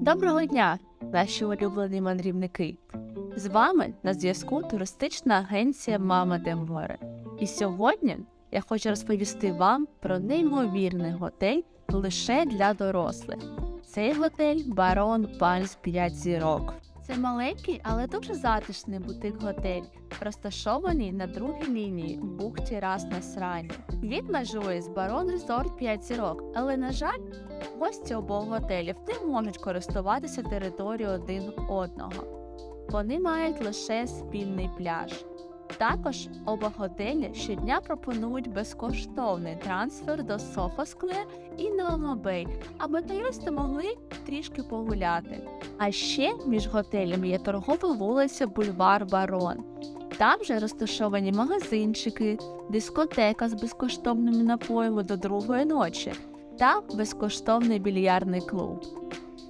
Доброго дня, наші улюблені мандрівники! З вами на зв'язку туристична агенція Мама де Море. І сьогодні я хочу розповісти вам про неймовірний готель лише для дорослих. Цей готель Барон Пальс 5 зірок. Це маленький, але дуже затишний бутик-готель, розташований на другій лінії бухті Рас Насрані. Він межує з Барон Резорт 5 зірок, але, на жаль, Гості обох готелів не можуть користуватися територією один одного. Вони мають лише спільний пляж. Також оба готелі щодня пропонують безкоштовний трансфер до Square і Нелома Бей, аби туристи могли трішки погуляти. А ще між готелями є торгова вулиця Бульвар Барон. Там же розташовані магазинчики, дискотека з безкоштовними напоями до другої ночі та безкоштовний більярдний клуб.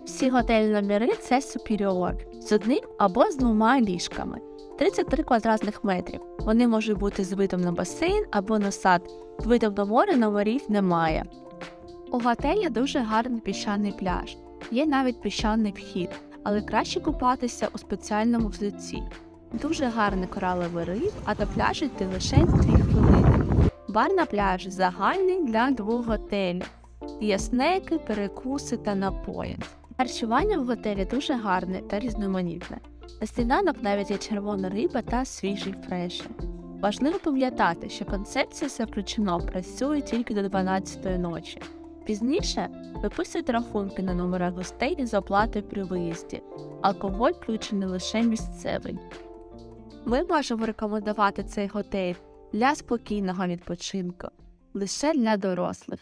Всі готельні номери це Superior з одним або з двома ліжками. 33 квадратних метрів. Вони можуть бути з видом на басейн або на сад. З видом до моря номерів немає. У готелі дуже гарний піщаний пляж. Є навіть піщаний вхід, але краще купатися у спеціальному взутті. Дуже гарний кораловий риф, а до пляжу йти лише 2 хвилини. Бар на пляжі загальний для двох готелів. Є снеки, перекуси та напої. Харчування в готелі дуже гарне та різноманітне. На сніданок навіть є червона риба та свіжий фреш. Важливо пам'ятати, що концепція «Все включено працює тільки до 12-ї ночі. Пізніше виписують рахунки на номера гостей з оплатою при виїзді. Алкоголь включений лише місцевий. Ми можемо рекомендувати цей готель для спокійного відпочинку, лише для дорослих.